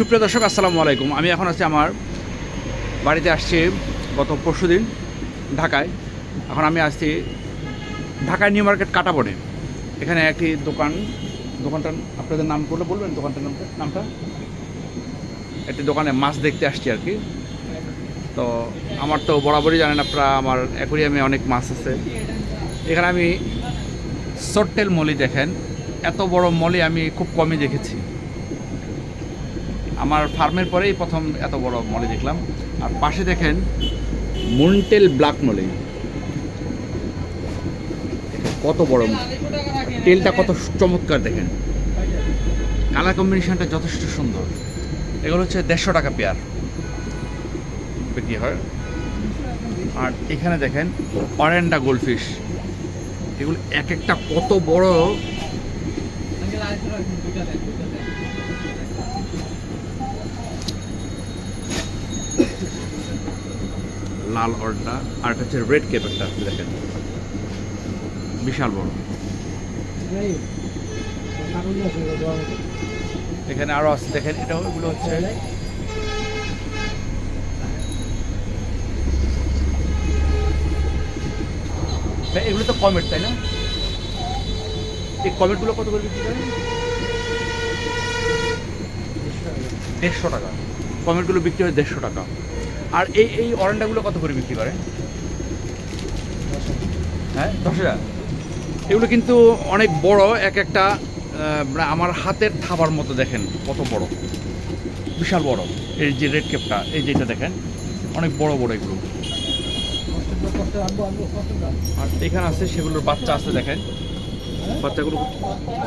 সুপ্রিয় দর্শক, আসসালামু আলাইকুম। আমি এখন আছি আমার বাড়িতে আসছি গত পরশু দিন ঢাকায়। এখন আমি আসছি ঢাকায় নিউ মার্কেট কাটাবনে। এখানে একটি দোকান, দোকানটার আপনাদের নাম করলে বলবেন? দোকানটার নামটা নামটা? একটি দোকানে মাছ দেখতে আসছি আর কি। তো আমার তো বরাবরই জানেন আপনারা, আমার অ্যাকোরিয়ামে অনেক মাছ আছে। এখানে আমি সট্টেল মলি দেখেন। এত বড় মলি আমি খুব কমই দেখেছি। আমার ফার্মের পরেই প্রথম এত বড় মলে দেখলাম। আর পাশে দেখেন মুনটেল ব্ল্যাক মলে। কত বড় তেলটা কত চমৎকার দেখেন। কালার কম্বিনেশনটা যথেষ্ট সুন্দর। এগুলো হচ্ছে দেড়শো টাকা পেয়ার বিক্রি হয়। আর এখানে দেখেন অরেন্ডা গোল্ডফিশ। এগুলো এক একটা কত বড়? লাল অর্ডা আর একটা হচ্ছে রেড কেপ একটা দেখেন। বিশাল বড়। এখানে আরও আছে, দেখেন, এটা এগুলো হচ্ছে এগুলো তো কমেট তাই না? এই কমেটগুলো কত করে বিক্রি করেন? দেড়শো টাকা। কমেটগুলো বিক্রি হয় দেড়শো টাকা। আর এই এই অরেন্ডাগুলো কত করে বিক্রি করে? হ্যাঁ দশ হাজার। এগুলো কিন্তু অনেক বড়, এক একটা মানে আমার হাতের থাবার মতো দেখেন কত বড়। বিশাল বড়। এই যে রেড কেপটা এই যেটা দেখেন, অনেক বড় বড় এগুলো। আর এখানে আছে, সেগুলোর বাচ্চা আছে, দেখেন। বাচ্চাগুলো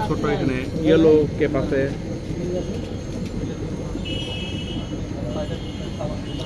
ছোট এখানে। ইয়েলো কেপ আছে।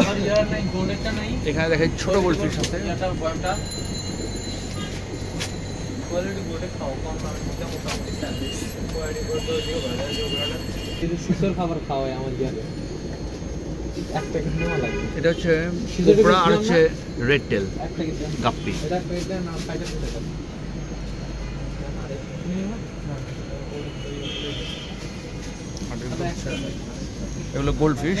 ভালো দিও ভালো কিন্তু সুসর খাবার খাওয়ায় আমার এটা হচ্ছে কোবরা আর হচ্ছে রেড টেল গাপ্পি এটা প্যাকেট না ফাইটার দিতে এগুলো গোল্ডফিশ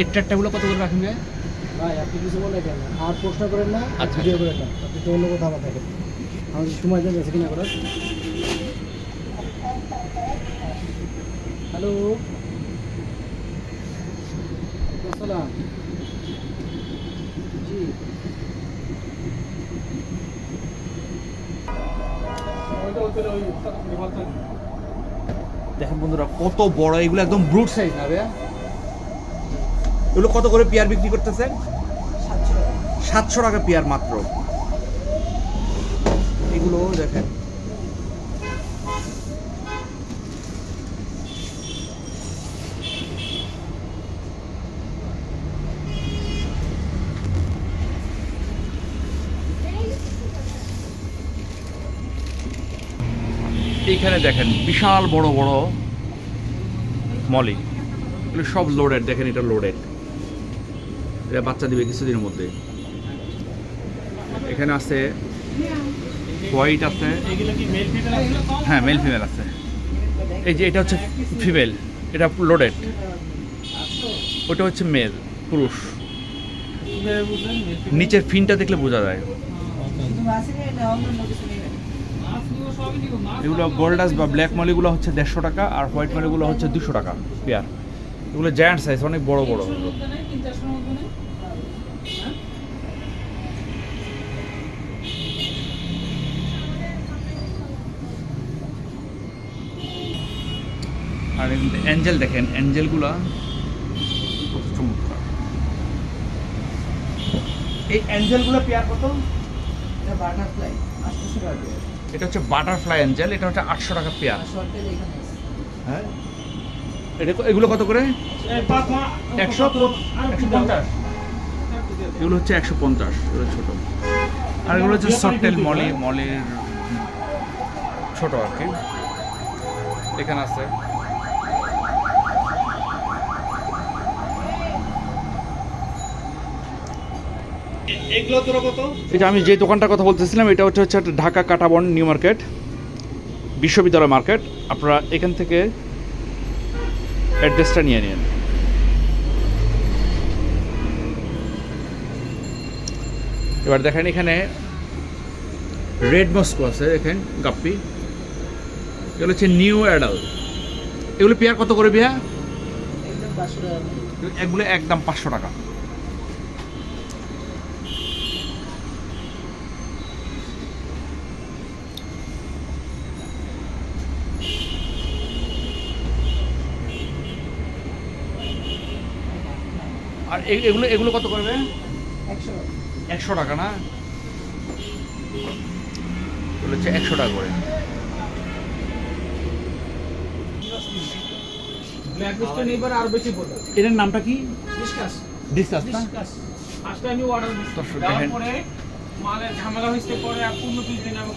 এর চারটাগুলো কত করে রাখেন? ভাই? আপনি কিছু বলে কেন আর প্রশ্ন করেন না আর। ভিডিও করেন না আপনি তো অন্য কোথাও আমার থাকেন আমাদের সময় দেন বেশি কিনা করার হ্যালো আসসালাম। জি। দেখেন বন্ধুরা কত বড় এগুলো একদম ব্রুট সাইজ না ভাইয়া? এগুলো কত করে পেয়ার বিক্রি করতেছে? সাতশো টাকা পেয়ার মাত্র। এগুলো দেখেন। এইখানে দেখেন, বিশাল বড় বড় মলি। এগুলো সব লোডেড দেখেন এটা লোডেড এটা বাচ্চা দিবে কিছুদিনের মধ্যে। এখানে আছে হোয়াইট আছে। হ্যাঁ মেল ফিমেল আছে। এই যে এটা হচ্ছে ফিমেল এটা লোডেড ওটা হচ্ছে মেল পুরুষ। নিচের ফিনটা দেখলে বোঝা যায়। এগুলো গোল্ডাস বা ব্ল্যাক মলিগুলো হচ্ছে দেড়শো টাকা আর হোয়াইট মলিগুলো হচ্ছে দুশো টাকা পেয়ার এগুলো জায়ান্ট সাইজ অনেক বড় বড়। আর অ্যাঞ্জেল দেখেন অ্যাঞ্জেলগুলা এই অ্যাঞ্জেলগুলো পেয়ার কত? বাটারফ্লাই আটশোশো টাকা এটা হচ্ছে বাটারফ্লাই অ্যাঞ্জেল এটা হচ্ছে আটশো টাকা পেয়ার। হ্যাঁ? এটা এগুলো কত করে? একশো? একশো পঞ্চাশ। এগুলো হচ্ছে একশো পঞ্চাশ এগুলো ছোটো। আর এগুলো হচ্ছে সফটেল মলি মলির ছোটো আর কি। এখানে আছে। এগুলো তোরা কত? এটা আমি যে দোকানটার কথা বলতেছিলাম এটা হচ্ছে হচ্ছে ঢাকা কাটাবন নিউ মার্কেট বিশ্ববিদ্যালয় মার্কেট। আপনারা এখান থেকে অ্যাড্রেসটা নিয়ে নিন। এবার দেখেন এখানে রেড মস্কো আছে দেখেন গাপ্পি। এগুলো হচ্ছে নিউ অ্যাডাল এগুলো পেয়ার কত করে বিয়া? এগুলো একদম পাঁচশো টাকা। আর এগুলো এগুলো কত করবে একশো টাকা। একশো টাকা না? এগুলো হচ্ছে একশো টাকা করে। ব্ল্যাক লিস্টে এবার আর বেশি পড়বে। এটার নামটা কি? ডিসকাস। মালের ঝামেলা হয়েছে পরে আর পূর্ণ পিস দিন আমি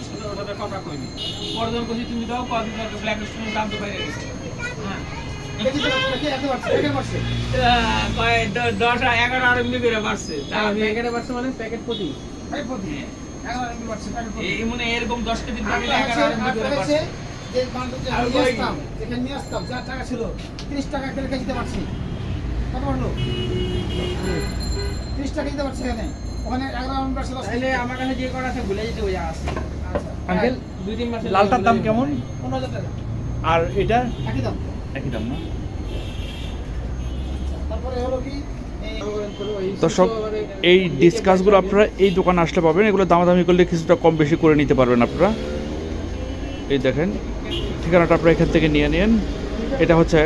কথা কইনি। পরে যখন তুমি দাও কদিন ব্ল্যাক লিস্টের দাম তো বাইরে গেছে। হ্যাঁ। দশ এগারো আর এমনি করে বাড়ছে প্যাকেটে বাড়ছে মানে প্যাকেট প্রতি। এই মানে এরকম দশ কেজি প্যাকেট এগারো আর এমনি করে বাড়ছে আর ওই- তাহলে আমার কাছে যে কটা আছে ভুলে যেতে ওই আছে। আঙ্কেল দুই তিন মাসের লালটার দাম কেমন? আর এটা? একই দাম। একই দাম না? দর্শক এই ডিসকাসগুলো আপনারা এই দোকানে আসলে পাবেন। এগুলো দামাদামি করলে কিছুটা কম বেশি করে নিতে পারবেন আপনারা। এই দেখেন ঠিকানাটা আপনারা এখান থেকে নিয়ে নিন। এটা হচ্ছে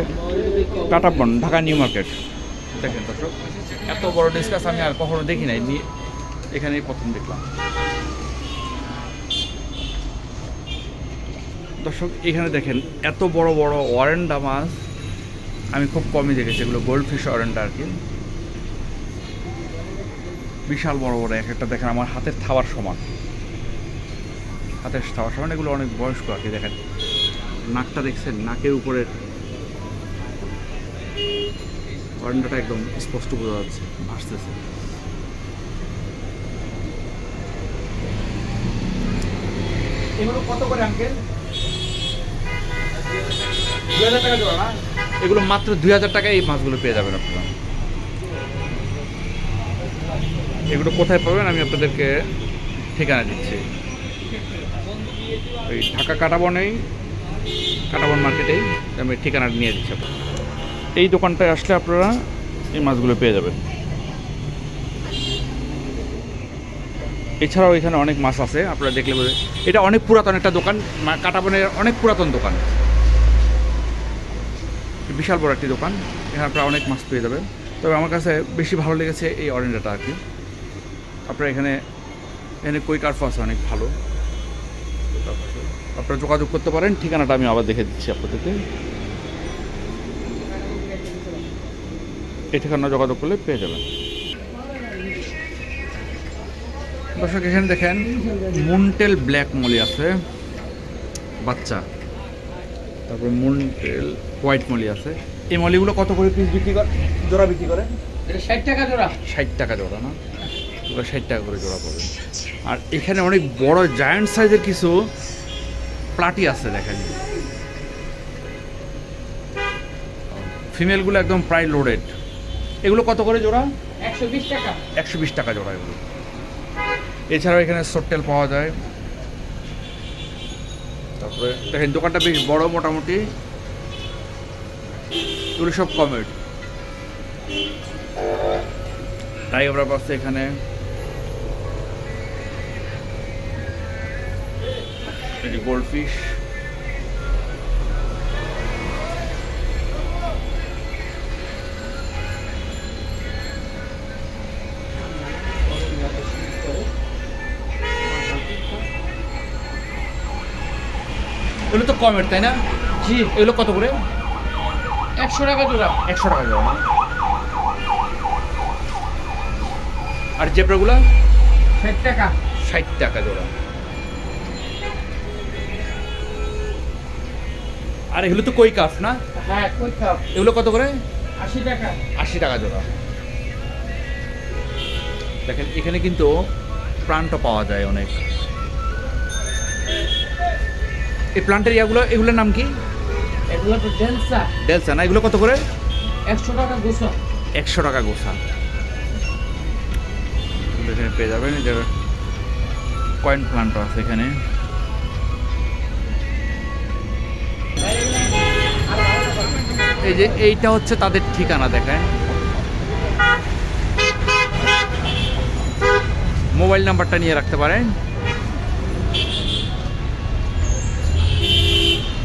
কাটাবন ঢাকা নিউ মার্কেট। দেখেন দর্শক এত বড় ডিসকাস আমি আর কখনো দেখি নাই। এখানেই প্রথম দেখলাম। দর্শক, এখানে দেখেন এত বড় বড় ওয়ারেন্ডা মাছ, আমি খুব কমই দেখেছি, এগুলো গোল্ড ফিশ ওয়ারেন্ডা আর কি। বিশাল বড় বড়, এক একটা দেখেন আমার হাতের থাওয়ার সমান। হাতের থাওয়ার সমান, এগুলো অনেক বয়স্ক আর কি, দেখেন। নাকটা দেখছেন, নাকের উপরে অরেন্ডাটা একদম স্পষ্ট বোঝা যাচ্ছে, ভাসতেছে। এগুলো কত করে, আঙ্কেল? এগুলো মাত্র দুই হাজার টাকায় এই মাছগুলো পেয়ে যাবেন আপনারা। এগুলো কোথায় পাবেন আমি আপনাদেরকে ঠিকানা দিচ্ছি। ওই ঢাকা কাটাবনেই কাটাবন মার্কেটেই আমি ঠিকানা নিয়ে দিচ্ছি। এই দোকানটায় আসলে আপনারা এই মাছগুলো পেয়ে যাবেন। এছাড়াও এখানে অনেক মাছ আছে, আপনারা দেখলে বোঝে এটা অনেক পুরাতন একটা দোকান কাটাবনের অনেক পুরাতন দোকান। বিশাল বড় একটি দোকান। এখানে আপনারা অনেক মাছ পেয়ে যাবেন। তবে আমার কাছে বেশি ভালো লেগেছে এই অরেঞ্জটা আর কি। আপনারা এখানে এখানে কই কার্ফ আছে অনেক ভালো। আপনারা যোগাযোগ করতে পারেন। ঠিকানাটা আমি আবার দেখে দিচ্ছি আপনাদেরকে। এই ঠিকানা যোগাযোগ করলে পেয়ে যাবেন। দর্শক, এখানে দেখেন, মুনটেল ব্ল্যাক মলি আছে। বাচ্চা। তারপর মুনটেল হোয়াইট মলি আছে। এই মলিগুলো কত করে পিস বিক্রি করে? জোড়া বিক্রি করে? এটা ষাট টাকা জোড়া। ষাট টাকা জোড়া না? এগুলো ষাট টাকা করে জোড়া পড়বে আর এখানে অনেক বড় জায়ান্ট সাইজের কিছু প্লাটি আছে দেখেন। ফিমেলগুলো একদম প্রায় লোডেড এগুলো কত করে জোড়া? একশো বিশ টাকা। একশো বিশ টাকা জোড়া এগুলো। এছাড়াও এখানে সোট্টেল পাওয়া যায়। তারপরে দেখেন দোকানটা বেশ বড় মোটামুটি। এগুলো সব কমেড তাই আমরা পাচ্ছে এখানে গোল্ড ফিশ এগুলো তো কমের তাই না? জি। এগুলো কত করে? একশো টাকা জোড়া। একশো টাকা জমা আর জেব্রাগুলো? ষাট টাকা। ষাট টাকা জোড়া। আর এগুলো তো কই কাপ না? হ্যাঁ কই এগুলো কত করে? আশি টাকা। আশি টাকা জোড়া। দেখেন এখানে কিন্তু প্লান্টও পাওয়া যায় অনেক। এই প্লান্টের ইয়াগুলো এগুলোর নাম কি? এগুলো তো ডেন্সা ডেলসা না? এগুলো কত করে? একশো টাকা একশো টাকা গোসা এখানে পেয়ে যাবেন যে কয়েন প্লান্টও আছে এখানে। এই যে এইটা হচ্ছে তাদের ঠিকানা দেখেন। মোবাইল নাম্বারটা নিয়ে রাখতে পারেন।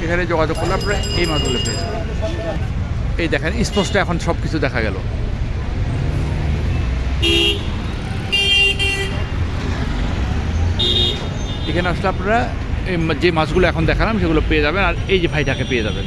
এখানে যোগাযোগ করলে আপনারা এই মাছগুলো পেয়ে যাবেন। এই দেখেন, স্পষ্ট এখন সব কিছু দেখা গেল এখানে আসলে আপনারা এই যে মাছগুলো এখন দেখালাম, সেগুলো পেয়ে যাবেন, আর এই যে ভাইটাকে পেয়ে যাবেন